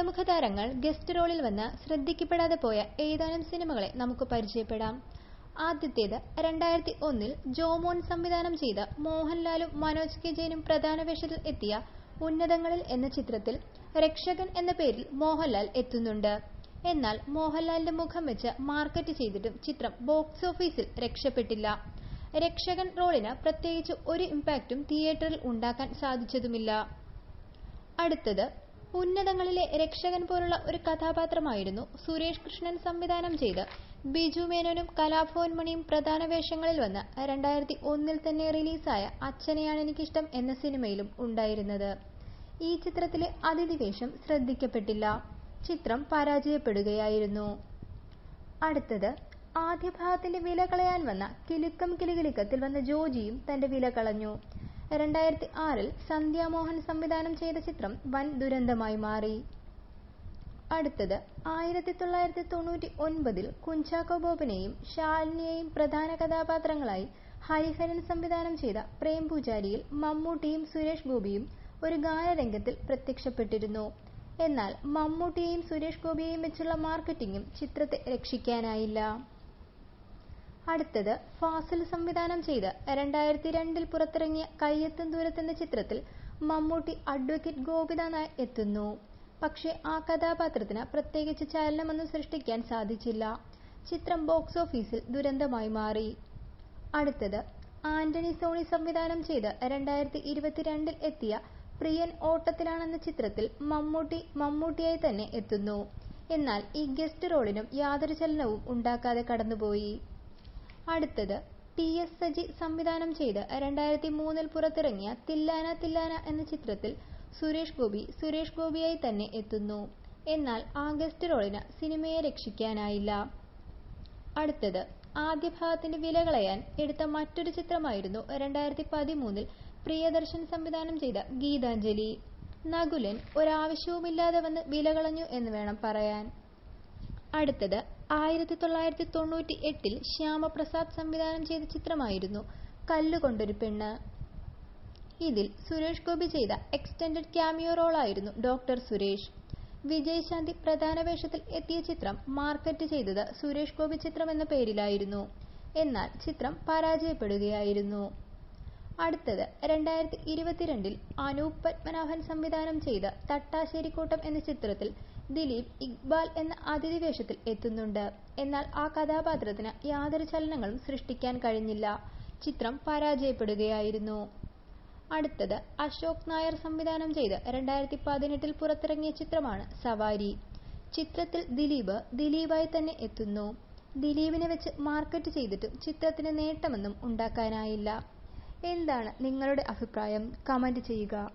പ്രമുഖ താരങ്ങൾ ഗസ്റ്റ് റോളിൽ വന്ന് ശ്രദ്ധിക്കപ്പെടാതെ പോയ ഏതാനും സിനിമകളെ നമുക്ക് പരിചയപ്പെടാം. ആദ്യത്തേത് രണ്ടായിരത്തി ഒന്നിൽ ജോമോൻ സംവിധാനം ചെയ്ത മോഹൻലാലും മനോജ് കെ ജയനും പ്രധാന വേഷത്തിൽ എത്തിയ ഉന്നതങ്ങളിൽ എന്ന ചിത്രത്തിൽ രക്ഷകൻ എന്ന പേരിൽ മോഹൻലാൽ എത്തുന്നുണ്ട്. എന്നാൽ മോഹൻലാലിന്റെ മുഖം വെച്ച് മാർക്കറ്റ് ചെയ്തിട്ടും ചിത്രം ബോക്സ് ഓഫീസിൽ രക്ഷപ്പെട്ടില്ല. രക്ഷകൻ റോളിന് പ്രത്യേകിച്ച് ഒരു ഇമ്പാക്റ്റും തിയേറ്ററിൽ ഉണ്ടാക്കാൻ സാധിച്ചതുമില്ല. അടുത്തത് ഉന്നതങ്ങളിലെ രക്ഷകൻ പോലുള്ള ഒരു കഥാപാത്രമായിരുന്നു സുരേഷ് കൃഷ്ണൻ സംവിധാനം ചെയ്ത്. ബിജു മേനോനും കലാഭവൻ മണിയും പ്രധാന വേഷങ്ങളിൽ വന്ന് രണ്ടായിരത്തി ഒന്നിൽ തന്നെ റിലീസായ അച്ഛനെയാണ് എനിക്കിഷ്ടം എന്ന സിനിമയിലും ഉണ്ടായിരുന്നത്. ഈ ചിത്രത്തിലെ അതിഥി വേഷം ശ്രദ്ധിക്കപ്പെട്ടില്ല. ചിത്രം പരാജയപ്പെടുകയായിരുന്നു. അടുത്തത് ആദ്യ ഭാഗത്തിന്റെ വില കളയാൻ വന്ന കിലുക്കം കിലുകിലുക്കത്തിൽ വന്ന ജോജിയും തന്റെ വില കളഞ്ഞു. രണ്ടായിരത്തി ആറിൽ സന്ധ്യാമോഹൻ സംവിധാനം ചെയ്ത ചിത്രം വൻ ദുരന്തമായി മാറി. അടുത്തത് ആയിരത്തി തൊള്ളായിരത്തി തൊണ്ണൂറ്റി ഒൻപതിൽ കുഞ്ചാക്കോ ബോബനെയും ശാലിനിയെയും പ്രധാന കഥാപാത്രങ്ങളായി ഹരിഹരൻ സംവിധാനം ചെയ്ത പ്രേം പൂജാരിയിൽ മമ്മൂട്ടിയും സുരേഷ് ഗോപിയും ഒരു ഗാനരംഗത്തിൽ പ്രത്യക്ഷപ്പെട്ടിരുന്നു. എന്നാൽ മമ്മൂട്ടിയെയും സുരേഷ് ഗോപിയെയും വെച്ചുള്ള മാർക്കറ്റിംഗും ചിത്രത്തെ രക്ഷിക്കാനായില്ല. അടുത്തത് ഫാസിൽ സംവിധാനം ചെയ്ത് രണ്ടായിരത്തി രണ്ടിൽ പുറത്തിറങ്ങിയ കയ്യെത്തും ദൂരത്തെന്ന ചിത്രത്തിൽ മമ്മൂട്ടി അഡ്വക്കേറ്റ് ഗോപിനാഥായി എത്തുന്നു. പക്ഷേ ആ കഥാപാത്രത്തിന് പ്രത്യേകിച്ച് ചലനമൊന്നും സൃഷ്ടിക്കാൻ സാധിച്ചില്ല. ചിത്രം ബോക്സ് ഓഫീസിൽ ദുരന്തമായി മാറി. അടുത്തത് ആന്റണി സോണി സംവിധാനം ചെയ്ത് രണ്ടായിരത്തി ഇരുപത്തിരണ്ടിൽ എത്തിയ പ്രിയൻ ഓട്ടത്തിലാണെന്ന ചിത്രത്തിൽ മമ്മൂട്ടി മമ്മൂട്ടിയായി തന്നെ എത്തുന്നു. എന്നാൽ ഈ ഗസ്റ്റ് റോളിനും യാതൊരു ചലനവും ഉണ്ടാക്കാതെ കടന്നുപോയി. അടുത്തത് ടി എസ് സജി സംവിധാനം ചെയ്ത് രണ്ടായിരത്തി മൂന്നിൽ പുറത്തിറങ്ങിയ തില്ലാന തില്ലാന എന്ന ചിത്രത്തിൽ സുരേഷ് ഗോപി സുരേഷ് ഗോപിയായി തന്നെ എത്തുന്നു. എന്നാൽ ആഗസ്റ്റ് ഗസ്റ്റ് റോളിന് സിനിമയെ രക്ഷിക്കാനായില്ല. അടുത്തത് ആദ്യ ഭാഗത്തിന്റെ വിലകളയാൻ എടുത്ത മറ്റൊരു ചിത്രമായിരുന്നു രണ്ടായിരത്തി പതിമൂന്നിൽ പ്രിയദർശൻ സംവിധാനം ചെയ്ത ഗീതാഞ്ജലി. നകുലൻ ഒരാവശ്യവുമില്ലാതെ വന്ന് വിലകളഞ്ഞു എന്ന് വേണം പറയാൻ. അടുത്തത് ആയിരത്തി തൊള്ളായിരത്തി തൊണ്ണൂറ്റി എട്ടിൽ ശ്യാമപ്രസാദ് സംവിധാനം ചെയ്ത ചിത്രമായിരുന്നു കല്ലുകൊണ്ടൊരു പെണ്ണ്. ഇതിൽ സുരേഷ് ഗോപി ചെയ്ത എക്സ്റ്റൻഡഡ് ക്യാമിയോ റോളായിരുന്നു ഡോക്ടർ സുരേഷ്. വിജയശാന്തി പ്രധാന വേഷത്തിൽ എത്തിയ ചിത്രം മാർക്കറ്റ് ചെയ്തത് സുരേഷ് ഗോപി ചിത്രം എന്ന പേരിലായിരുന്നു. എന്നാൽ ചിത്രം പരാജയപ്പെടുകയായിരുന്നു. അടുത്തത് രണ്ടായിരത്തി ഇരുപത്തിരണ്ടിൽ അനൂപ് പത്മനാഭൻ സംവിധാനം ചെയ്ത തട്ടാശ്ശേരിക്കൂട്ടം എന്ന ചിത്രത്തിൽ ദിലീപ് ഇക്ബാൽ എന്ന അതിഥി വേഷത്തിൽ എത്തുന്നുണ്ട്. എന്നാൽ ആ കഥാപാത്രത്തിന് യാതൊരു ചലനങ്ങളും സൃഷ്ടിക്കാൻ കഴിഞ്ഞില്ല. ചിത്രം പരാജയപ്പെടുകയായിരുന്നു. അടുത്തത് അശോക് നായർ സംവിധാനം ചെയ്ത് രണ്ടായിരത്തി പതിനെട്ടിൽ പുറത്തിറങ്ങിയ ചിത്രമാണ് സവാരി. ചിത്രത്തിൽ ദിലീപ് ദിലീപായി തന്നെ എത്തുന്നു. ദിലീപിനെ വെച്ച് മാർക്കറ്റ് ചെയ്തിട്ടും ചിത്രത്തിന് നേട്ടമൊന്നും ഉണ്ടാക്കാനായില്ല. എന്താണ് നിങ്ങളുടെ അഭിപ്രായം? കമന്റ് ചെയ്യുക.